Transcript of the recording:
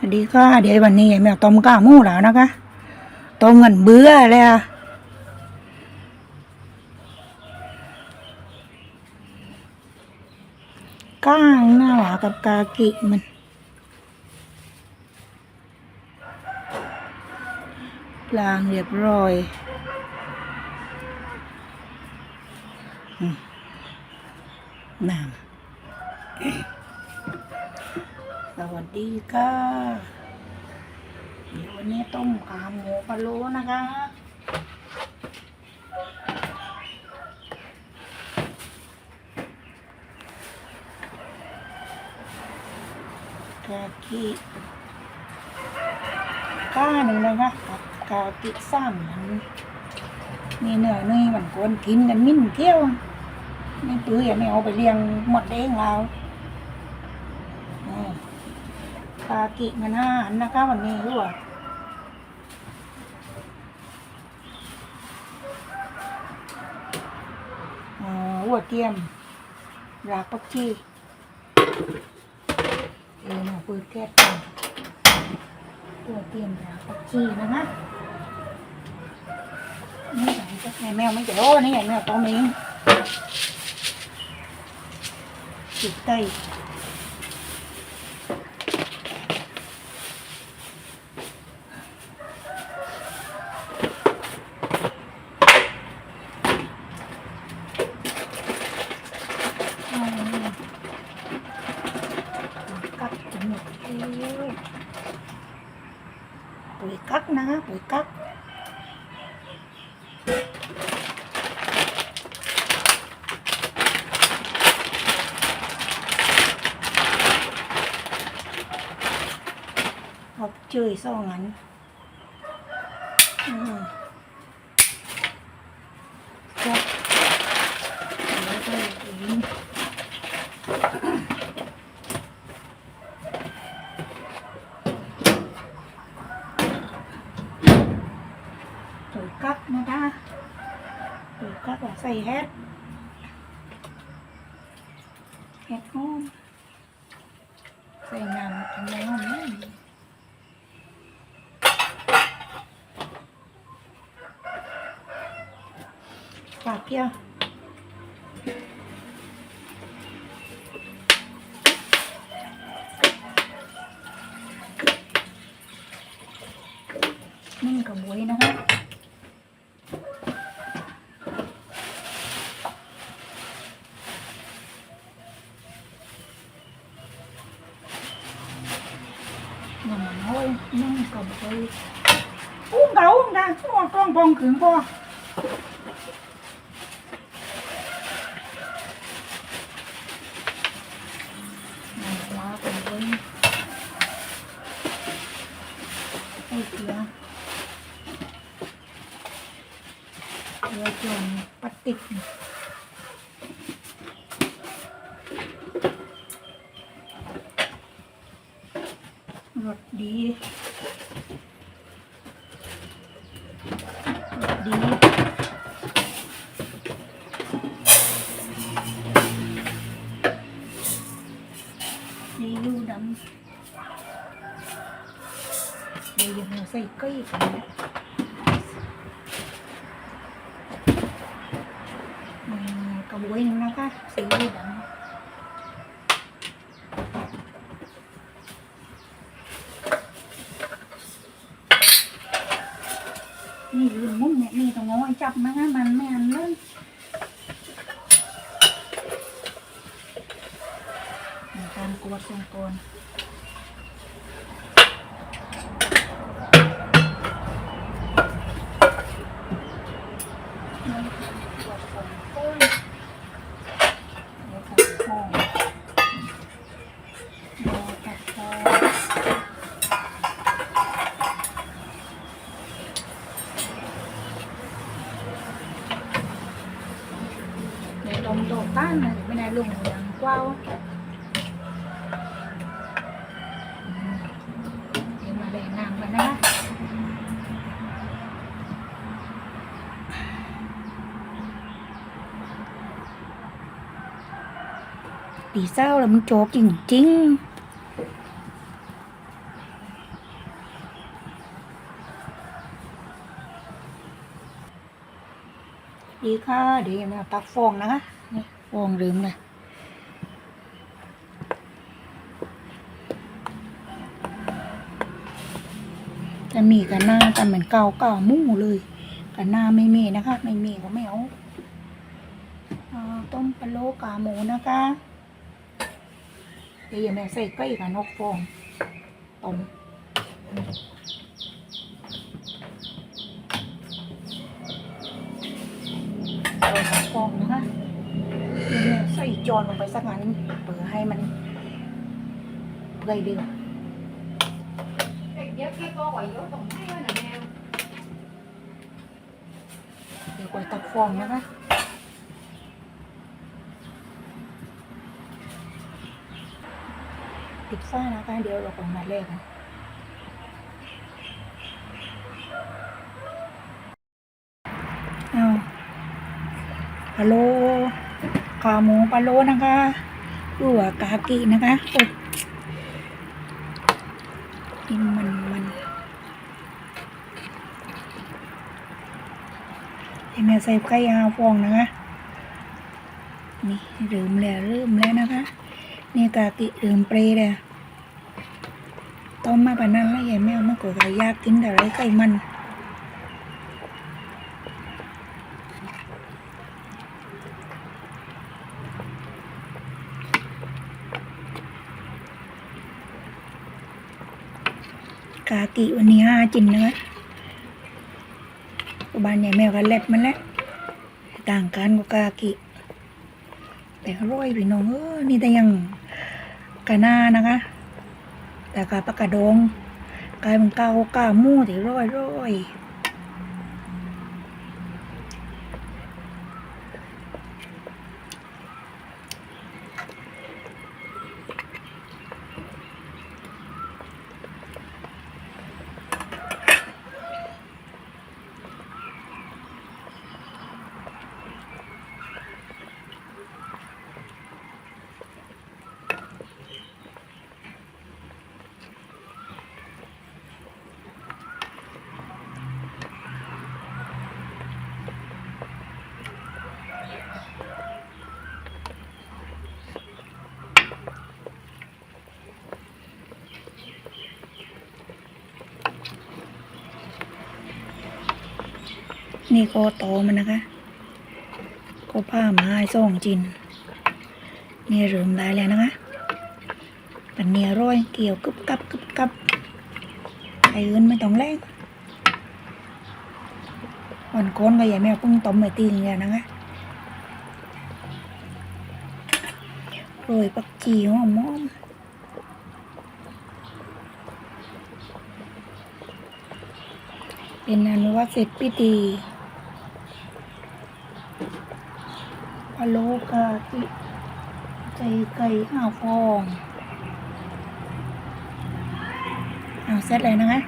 สวัสดีค่ะ เดี๋ยววันนี้ยายแมวต้มก้ามูแล้วนะคะต้มเงินเบื่อเลยอะก้างหน้าหวากับกากิมันล้างเรียบร้อยน้ำ วัสดีค่ะเดี๋ยววันนี้ต้มขาหมูพะโล้นะคะกากิก้าหนึ่งนะคะกับกากิซ้ำมันมีเนื้อเนื้อมันควรกินกันมิ้นเที่ยวไม่ปื้ออย่าไม่เอาไปเลี้ยงหมดเด้งเรานี่ ปลากิมันห้าอันนะคะวันนี้รู้ว่าอ๋อหัวเทียมรากปักชีเออมาเปิดแก๊สก่อนหัวเทียมรากปักชีนะคะนี่ใส่ก็ไงแมวไม่เจอโอ้นี่ไงแมวตรงนี้จิตใจ อืมกักจมูกเอ้ย ปุ๋ยกักนะปุ๋ยกักเอาเจยซ่องอันอืมครับแล้วก็อีก ปุ๋ยกักนะคะปุ๋ย กักอะใส่เฮ็ดเฮ็ดห nói nó cầm cây uống cả uống ra con con con cưỡng co này quá cầm cây ôi kìa vừa chồn bắt tịch này. รสดี รสดีซีอิ๊วดำเดี๋ยวยังใส่ไก่กันนะอืมกระบวยหนึงนะคะซีอิ๊วดำ นี่ลืมมุ้งเนี่ยนี่ตรงโน้นจับนะคะมันไม่อันเลยการกวดทรงกลนี่กวดทรงกลแล้วก็ห้องแล้วก็ห้อง để đồng tổ tác này bên này lùng đằng qua để mà để nàng vào đó ปีเศร้าแล้วมันโจกจริงๆ ดีค่ะเดี๋ยวม่ตักฟองนะคะนี่ฟองลืมเลยจะมีกันหน้าแต่เหมือนเก่าเก่ามู่เลยกันหน้าไม่มีนะคะ ไม่มีก็ไม่เอาอ่าต้มปลาโลกาหมูนะคะเดี๋ยวแม่ใส่ไก่กับนกฟองต้ม เอานกฟองนะคะใส่จอนลงไปสักงั้นเพื่อให้มันเปื่อยเดียวเดี๋ยวพี่ก็ไหวยกตรงให้ว่าหน่อยแมวเดี๋ยวกดตักฟองนะคะปิดฝ้านะคะเดี๋ยวเราก็มาแลกกันเอา ปลาโลขาหมูปลาโลนะคะดูว่ากากินะคะโอ้กินมันมันให้แม่ใส่ไข่ยาวฟองนะคะ นี่เริ่มแล้วเริ่มแล้วนะคะ นี่กากิเริ่มเปรย์เลยต้มมาปานนั้นแล้วยายแมวมันก็ไก่ยากกินแต่ไรไก่มัน กากิวันนี้ห้าจินนะคะบ้านใหญ่แมวกันแลบมันแล้วต่างกันกับกากิ แต่ร้อยพี่น้องเออนี่แต่ยังกาหน้านะคะ แต่กาปากระดงกลายเป็นกากามู่ที่ร้อยร่อย นี่ก็โตมันนะคะ ก็ผ้าไมา้ส่งจิน นี่เริ่มได้แล้วนะคะปันเนียร้อยเกี่ยวกึบกับกึบกับไอ้เอินไม่ต้องแรงอ่อนโคนก็อย่าแม่พิ่งต้มไม่ตีนเลยนะคะโรยปักจีหอมๆเป็นอันว่าเสร็จพิธี พะโลกาติใจไก่ห้าฟอง เอาเสร็จเลยนะคะ